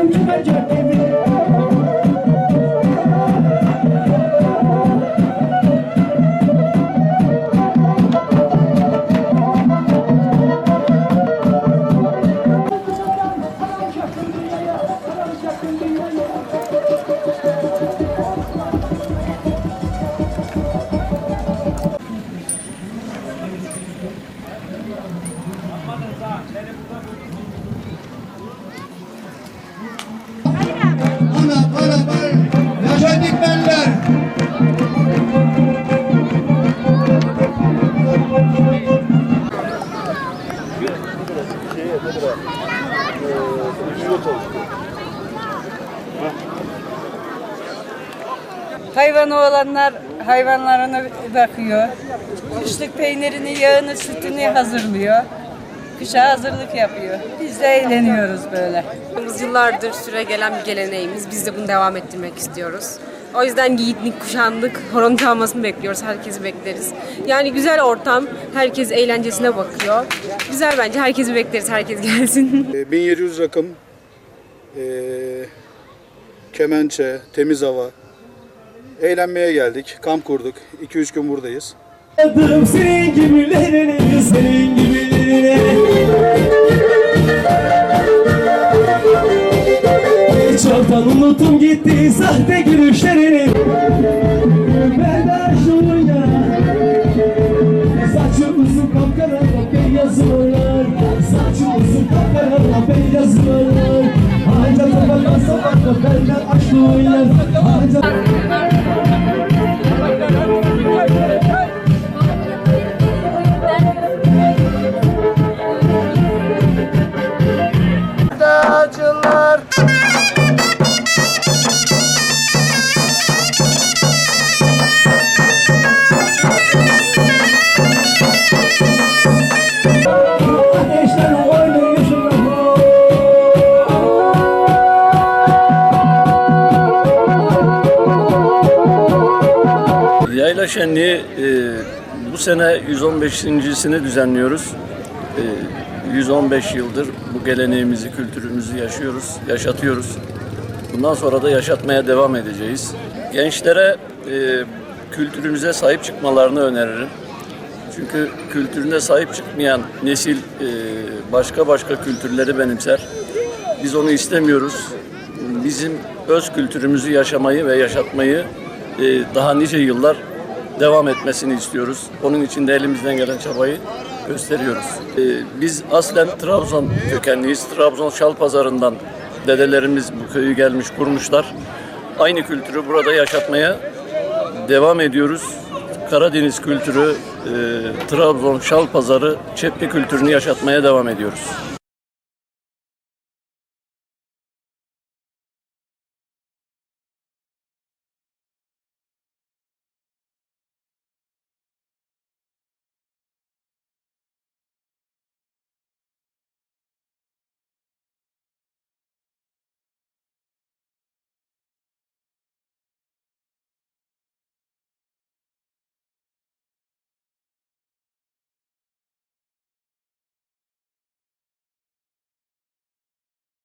Welcome to my job, Hayvanı olanlar hayvanlarına bakıyor. Kışlık peynirini, yağını, sütünü hazırlıyor. Kışa hazırlık yapıyor. Biz de eğleniyoruz böyle. Yıllardır süre gelen bir geleneğimiz. Biz de bunu devam ettirmek istiyoruz. O yüzden giyindik, kuşandık, horon çalmasını bekliyoruz. Herkesi bekleriz. Yani güzel ortam. Herkes eğlencesine bakıyor. Güzel bence. Herkesi bekleriz. Herkes gelsin. E, 1700 rakım, e, kemençe, temiz hava. Eğlenmeye geldik, kamp kurduk. 2-3 gün buradayız. Senin gibilerine, senin gibilerine Çoktan unuttum gitti sahte gülüşlerini Şenliği e, bu sene 115.sini düzenliyoruz. E, 115 yıldır bu geleneğimizi, kültürümüzü yaşıyoruz, yaşatıyoruz. Bundan sonra da yaşatmaya devam edeceğiz. Gençlere e, kültürümüze sahip çıkmalarını öneririm. Çünkü kültürüne sahip çıkmayan nesil e, başka başka kültürleri benimser. Biz onu istemiyoruz. Bizim öz kültürümüzü yaşamayı ve yaşatmayı e, daha nice yıllar devam etmesini istiyoruz. Onun için de elimizden gelen çabayı gösteriyoruz. E, biz aslen Trabzon kökenliyiz. Trabzon Şal Pazarı'ndan dedelerimiz bu köyü gelmiş kurmuşlar. Aynı kültürü burada yaşatmaya devam ediyoruz. Karadeniz kültürü, e, Trabzon Şal Pazarı, Çepli kültürünü yaşatmaya devam ediyoruz.